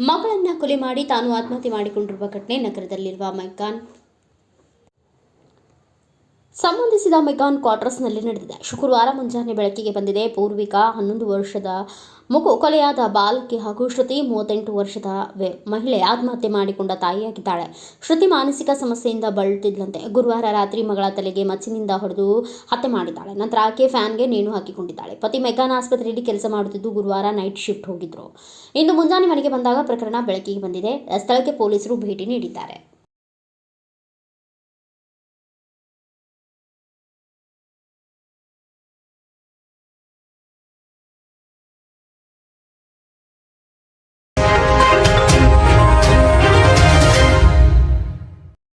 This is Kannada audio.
ಮಗಳನ್ನ ಕೊಲೆ ಮಾಡಿ ತಾನು ಆತ್ಮಹತ್ಯೆ ಮಾಡಿಕೊಂಡಿರುವ ಘಟನೆ ನಗರದಲ್ಲಿರುವ ಮೆಗ್ಗಾನ್ ಸಂಬಂಧಿಸಿದ ಮೆಗಾನ್ ಕ್ವಾರ್ಟರ್ಸ್ನಲ್ಲಿ ನಡೆದಿದೆ. ಶುಕ್ರವಾರ ಮುಂಜಾನೆ ಬೆಳಕಿಗೆ ಬಂದಿದೆ. ಪೂರ್ವಿಕಾ ಹನ್ನೊಂದು ವರ್ಷದ ಮಗು ಕೊಲೆಯಾದ ಬಾಲಕಿ ಹಾಗೂ ಶ್ರುತಿ ಮೂವತ್ತೆಂಟು ವರ್ಷದ ಮಹಿಳೆ ಆತ್ಮಹತ್ಯೆ ಮಾಡಿಕೊಂಡ ತಾಯಿಯಾಗಿದ್ದಾಳೆ. ಶ್ರುತಿ ಮಾನಸಿಕ ಸಮಸ್ಯೆಯಿಂದ ಬಳಲುತ್ತಿದ್ದಂತೆ ಗುರುವಾರ ರಾತ್ರಿ ಮಗಳ ತಲೆಗೆ ಮಚ್ಚಿನಿಂದ ಹೊಡೆದು ಹತ್ಯೆ ಮಾಡಿದ್ದಾಳೆ. ನಂತರ ಆಕೆ ಫ್ಯಾನ್ಗೆ ನೇಣು ಹಾಕಿಕೊಂಡಿದ್ದಾಳೆ. ಪತಿ ಮೆಗಾನ್ ಆಸ್ಪತ್ರೆಯಲ್ಲಿ ಕೆಲಸ ಮಾಡುತ್ತಿದ್ದು ಗುರುವಾರ ನೈಟ್ ಶಿಫ್ಟ್ ಹೋಗಿದ್ರು. ಇಂದು ಮುಂಜಾನೆ ಮನೆಗೆ ಬಂದಾಗ ಪ್ರಕರಣ ಬೆಳಕಿಗೆ ಬಂದಿದೆ. ಸ್ಥಳಕ್ಕೆ ಪೊಲೀಸರು ಭೇಟಿ ನೀಡಿದ್ದಾರೆ.